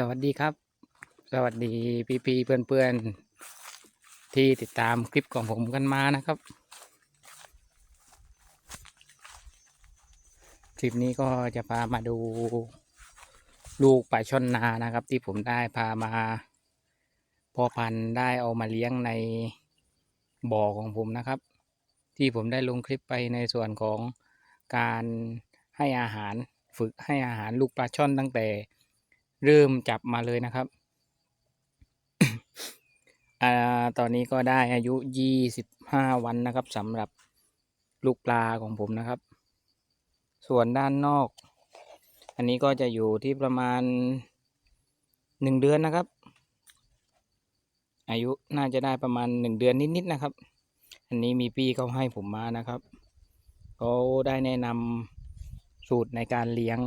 สวัสดีครับ สวัสดีพี่พี่เพื่อนเพื่อนๆที่ติดตามคลิปของผมกันมานะครับ คลิปนี้ก็จะพามาดูลูกปลาช่อนนานะครับ ที่ผมได้พามาพอพันธุ์ได้เอามาเลี้ยงในบ่อของผมนะครับ ที่ผมได้ลงคลิปไปในส่วนของการให้อาหารฝึกให้อาหารลูกปลาช่อนตั้งแต่ เริ่มจับมาเลยนะครับอ่าตอนนี้ก็ได้อายุยี่สิบห้าวันนะครับสำหรับลูกปลาของผมนะครับ ส่วนด้านนอก อันนี้ก็จะอยู่ที่ประมาณหนึ่งเดือนนะครับ อายุน่าจะได้ประมาณหนึ่งเดือนนิดๆนะครับ อันนี้มีพี่เขาให้ผมมานะครับเขาได้แนะนำสูตรในการเลี้ยง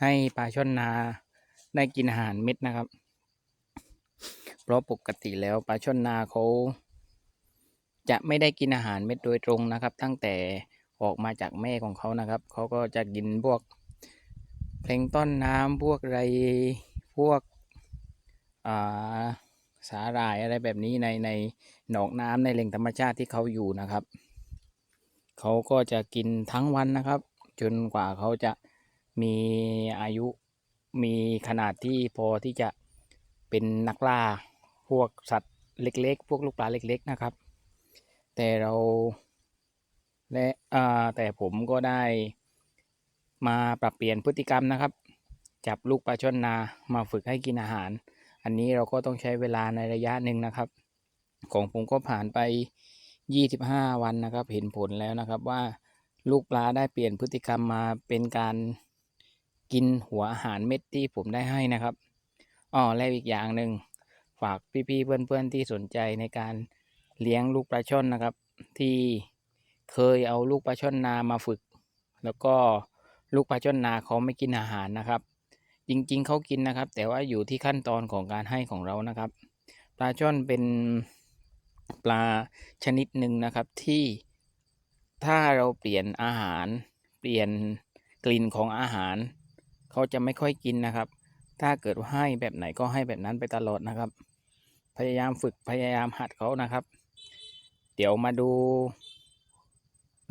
ให้ปลาช่อนนาได้กินอาหารเม็ดนะครับ เพราะปกติแล้วปลาช่อนนาเขาจะไม่ได้กินอาหารเม็ดโดยตรงนะครับ ตั้งแต่ออกมาจากแม่ของเขานะครับ เขาก็จะกินพวกแพลงต้นน้ำพวกไรพวกาสาหร่ายอะไรแบบนี้ในในหนองน้ำในแหล่งธรรมชาติที่เขาอยู่นะครับ เขาก็จะกินทั้งวันนะครับ จนกว่าเขาจะ มีอายุมีขนาดที่พอที่จะเป็นนักล่าพวกสัตว์เล็ก ๆ พวกลูกปลาเล็ก ๆ นะครับ แต่เราและแต่ผมก็ได้มาปรับเปลี่ยนพฤติกรรมนะครับ จับลูกปลาช่อนนามาฝึกให้กินอาหาร อันนี้เราก็ต้องใช้เวลาในระยะหนึ่งนะครับ ของผมก็ผ่านไป 25 วันนะครับ เห็นผลแล้วนะครับว่าลูกปลาได้เปลี่ยนพฤติกรรมมาเป็นการ กินหัวอาหารเม็ดที่ผมได้ให้นะครับอ๋อและอีกอย่างหนึ่งฝากพี่ๆเพื่อนๆที่สนใจในการเลี้ยงลูกปลาช่อนนะครับ ที่เคยเอาลูกปลาช่อนนามาฝึก แล้วก็ลูกปลาช่อนนาเขาไม่กินอาหารนะครับ จริงๆเขากินนะครับ แต่ว่าอยู่ที่ขั้นตอนของการให้ของเรานะครับ ปลาช่อนเป็นปลาชนิดหนึ่งนะครับที่ถ้าเราเปลี่ยนอาหาร เปลี่ยนกลิ่นของอาหาร เขาจะไม่ค่อยกินนะครับ ถ้าเกิดว่าให้แบบไหนก็ให้แบบนั้นไปตลอดนะครับ พยายามฝึกพยายามหัดเขานะครับ เดี๋ยวมาดู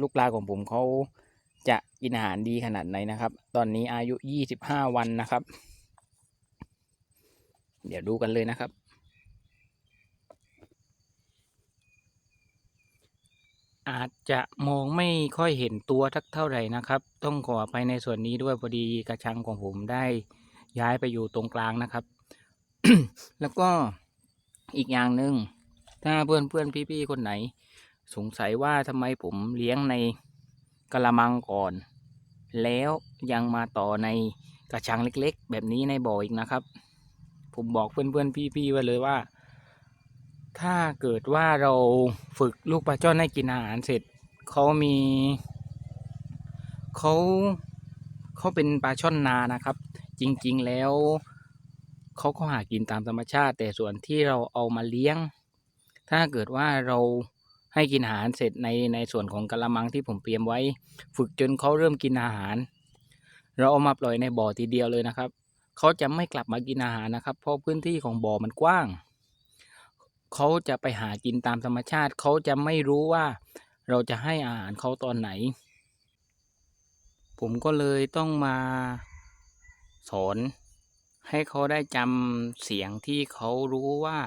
ลูกปลาของผมเขาจะกินอาหารดีขนาดไหนนะครับ ตอนนี้อายุ 25 วันนะครับ เดี๋ยวดูกันเลยนะครับ อาจจะมองไม่ค่อยเห็นตัวทักเท่าไหร่นะครับ ต้องขออภัยในส่วนนี้ด้วยพอดีกระชังของผมได้ย้ายไปอยู่ตรงกลางนะครับ แล้วก็อีกอย่างหนึ่งถ้าเพื่อนเพื่อนพี่ๆคนไหน สงสัยว่าทำไมผมเลี้ยงในกระมังก่อน แล้วยังมาต่อในกระชังเล็กๆ แบบนี้ในบ่ออีกนะครับ ผมบอกเพื่อนเพื่อนๆพี่ๆไว้เลยว่า ถ้าเกิดว่าเราฝึกลูกปลาจ้อนให้กินอาหารเสร็จเขามีเขาเขาเป็นปลาช่อนนานะครับ จริงๆแล้วเขาก็หากินตามธรรมชาติ แต่ส่วนที่เราเอามาเลี้ยง ถ้าเกิดว่าเราให้กินอาหารเสร็จในในส่วนของกระมังที่ผมเตรียมไว้ ฝึกจนเขาเริ่มกินอาหาร เราเอามาปล่อยในบ่อทีเดียวเลยนะครับเขาจะไม่กลับมากินอาหารนะครับ เพราะพื้นที่ของบ่อมันกว้าง เขาจะไปหากินตามธรรมชาติ เขาจะไม่รู้ว่าเราจะให้อาหารเขาตอนไหน ผมก็เลยต้องมาสอนให้เขาได้จำเสียงที่เขารู้ว่า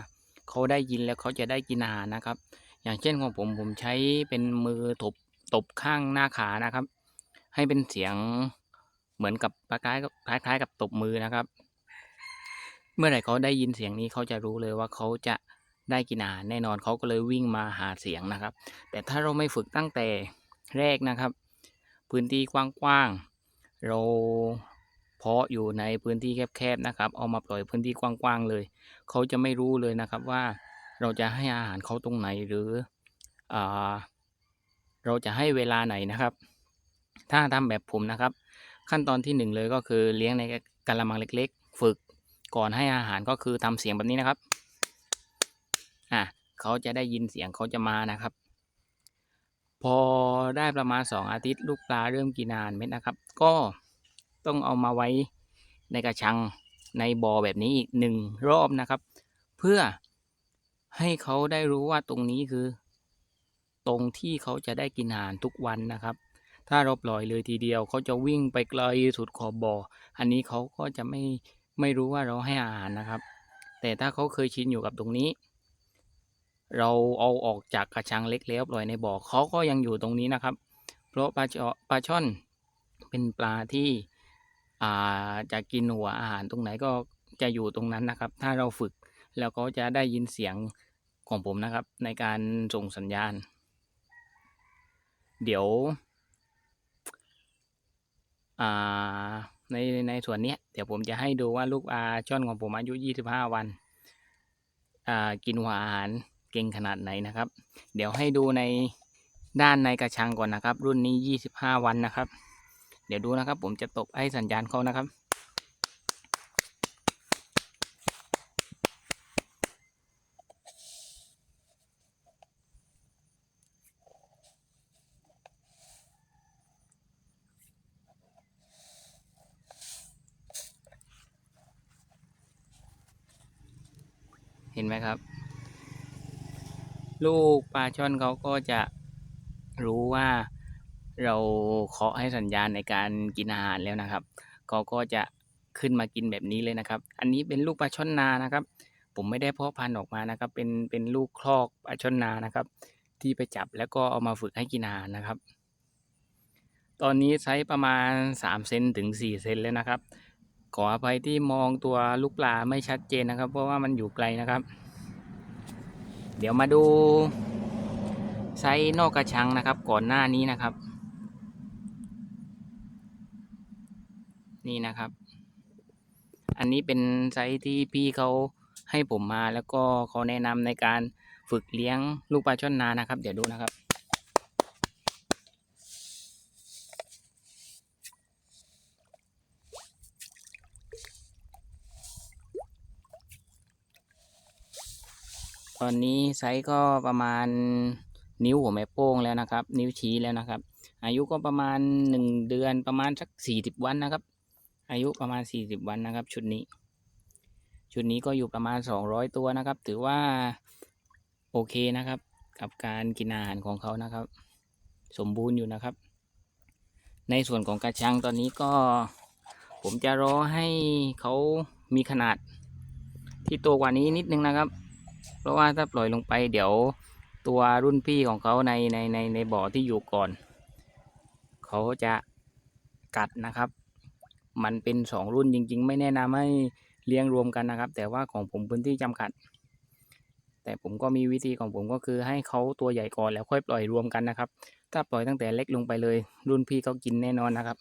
เขาได้ยินแล้วเขาจะได้กินอาหารนะครับ อย่างเช่นของผมผมใช้เป็นมือตบตบข้างหน้าขานะครับ ให้เป็นเสียงเหมือนกับคล้ายๆกับคล้ายๆกับตบมือนะครับ เมื่อไหร่เขาได้ยินเสียงนี้เขาจะรู้เลยว่าเขาจะ ได้กินอาหารแน่นอนเขาก็เลยวิ่งมาหาเสียงนะครับ แต่ถ้าเราไม่ฝึกตั้งแต่แรกนะครับ พื้นที่กว้างๆเราเพาะอยู่ในพื้นที่แคบๆนะครับ เอามาปล่อยพื้นที่กว้างๆเลยเขาจะไม่รู้เลยนะครับว่าเราจะให้อาหารเขาตรงไหนหรืออเราจะให้เวลาไหนนะครับ ถ้าทำแบบผมนะครับ ขั้นตอนที่หนึ่งเลยก็คือเลี้ยงในกระมังเล็ก ๆ ฝึกก่อนให้อาหารก็คือทำเสียงแบบนี้นะครับ อะเขาจะได้ยินเสียงเขาจะมานะครับ พอได้ประมาณสองอาทิตย์ลูกปลาเริ่มกินอาหารเม็ดนะครับ ก็ต้องเอามาไว้ในกระชังในบ่อแบบนี้อีกหนึ่งรอบนะครับ เพื่อให้เขาได้รู้ว่าตรงนี้คือ ตรงที่เขาจะได้กินอาหารทุกวันนะครับ ถ้าเราปล่อยเลยทีเดียวเขาจะวิ่งไปไกลสุดขอบบ่อ อันนี้เขาก็จะไม่ไม่รู้ว่าเราให้อาหารนะครับ แต่ถ้าเขาเคยชินอยู่กับตรงนี้ เราเอาออกจากกระชังเล็กแล้วปล่อยในบ่อเขาก็ยังอยู่ตรงนี้นะครับ เพราะปลาชอปลาช่อนเป็นปลาที่อ่าจะกินหัวอาหารตรงไหนก็จะอยู่ตรงนั้นนะครับ ถ้าเราฝึกแล้วก็จะได้ยินเสียงของผมนะครับ ในการส่งสัญญาณ เดี๋ยวในในส่วนเนี้ยเดี๋ยวผมจะให้ดูว่าลูกปลาช่อนของผมอายุ 25 วันอ่ากินหัวอาหาร ก่งขนาดไหนนะครับ เดี๋ยวให้ดูในด้านในกระชังก่อนนะครับ รุ่นนี้25วันนะครับ เดี๋ยวดูนะครับ ผมจะตบให้สัญญาณเขานะครับ เห็นไหมครับ ลูกปลาช่อนเขาก็จะรู้ว่าเราเคาะให้สัญญาณในการกินอาหารแล้วนะครับเขาก็จะขึ้นมากินแบบนี้เลยนะครับ อันนี้เป็นลูกปลาช่อนนานะครับ ผมไม่ได้เพาะพันธุ์ออกมานะครับ เป็นเป็นลูกคลอกปลาช่อนนานะครับ ที่ไปจับแล้วก็เอามาฝึกให้กินอาหารนะครับ ตอนนี้ไซส์ประมาณ3เซนถึง4เซนแล้วนะครับ ขออภัยที่มองตัวลูกปลาไม่ชัดเจนนะครับ เพราะว่ามันอยู่ไกลนะครับ เดี๋ยวมาดูไซส์นอกกระชังนะครับ ก่อนหน้านี้นะครับ นี่นะครับ อันนี้เป็นไซส์ที่พี่เขาให้ผมมาแล้วก็เขาแนะนำในการฝึกเลี้ยงลูกปลาช่อนนานะครับ เดี๋ยวดูนะครับ ตอนนี้ไซส์ก็ประมาณนิ้วหัวแม่โป้งแล้วนะครับ นิ้วชี้แล้วนะครับ อายุก็ประมาณหนึ่งเดือนประมาณสักสี่สิบวันนะครับ อายุประมาณสี่สิบวันนะครับ ชุดนี้ ชุดนี้ก็อยู่ประมาณสองร้อยตัวนะครับ ถือว่าโอเคนะครับ กับการกินอาหารของเขานะครับ สมบูรณ์อยู่นะครับ ในส่วนของกระชังตอนนี้ก็ ผมจะรอให้เขามีขนาดที่โตกว่านี้นิดนึงนะครับ เพราะว่าถ้าปล่อยลงไปเดี๋ยวตัวรุ่นพี่ของเขาในในในในบ่อที่อยู่ก่อน เขาจะกัดนะครับ มันเป็นสองรุ่นจริง ๆ ไม่แนะนำให้เลี้ยงรวมกันนะครับ แต่ว่าของผมพื้นที่จำกัด แต่ผมก็มีวิธีของผมก็คือให้เขาตัวใหญ่ก่อนแล้วค่อยปล่อยรวมกันนะครับ ถ้าปล่อยตั้งแต่เล็กลงไปเลย รุ่นพี่เขากินแน่นอนนะครับ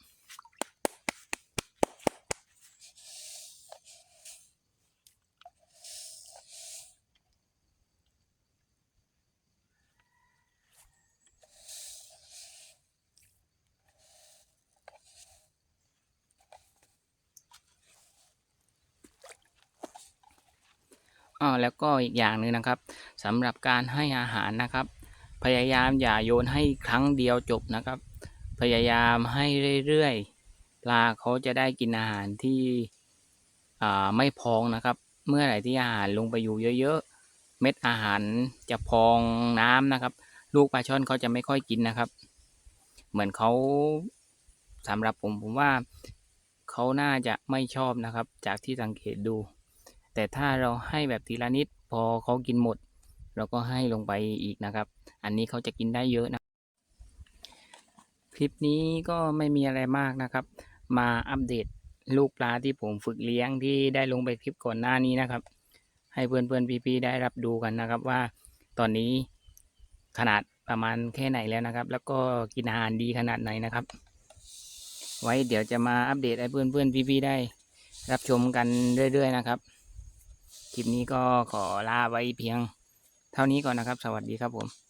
อ้อแล้วก็อีกอย่างหนึ่งนะครับสำหรับการให้อาหารนะครับ พยายามอย่าโยนให้ครั้งเดียวจบนะครับ พยายามให้เรื่อยๆปลาเขาจะได้กินอาหารที่อ่าไม่พองนะครับ เมื่อไหร่ที่อาหารลงไปอยู่เยอะๆ เม็ดอาหารจะพองน้ำนะครับ ลูกปลาช่อนเขาจะไม่ค่อยกินนะครับ เหมือนเขาสำหรับผมผมว่าเขาน่าจะไม่ชอบนะครับ จากที่สังเกตดู แต่ถ้าเราให้แบบทีละนิดพอเขากินหมด เราก็ให้ลงไปอีกนะครับ อันนี้เขาจะกินได้เยอะนะ คลิปนี้ก็ไม่มีอะไรมากนะครับ มาอัปเดตลูกปลาที่ผมฝึกเลี้ยงที่ได้ลงไปคลิปก่อนหน้านี้นะครับ ให้เพื่อนๆพี่ๆได้รับดูกันนะครับว่าตอนนี้ขนาดประมาณแค่ไหนแล้วนะครับ แล้วก็กินอาหารดีขนาดไหนนะครับ ไว้เดี๋ยวจะมาอัปเดตให้เพื่อนๆพี่ๆได้รับชมกันเรื่อย ๆ นะครับ คลิปนี้ก็ขอลาไว้เพียงเท่านี้ก่อนนะครับ สวัสดีครับผม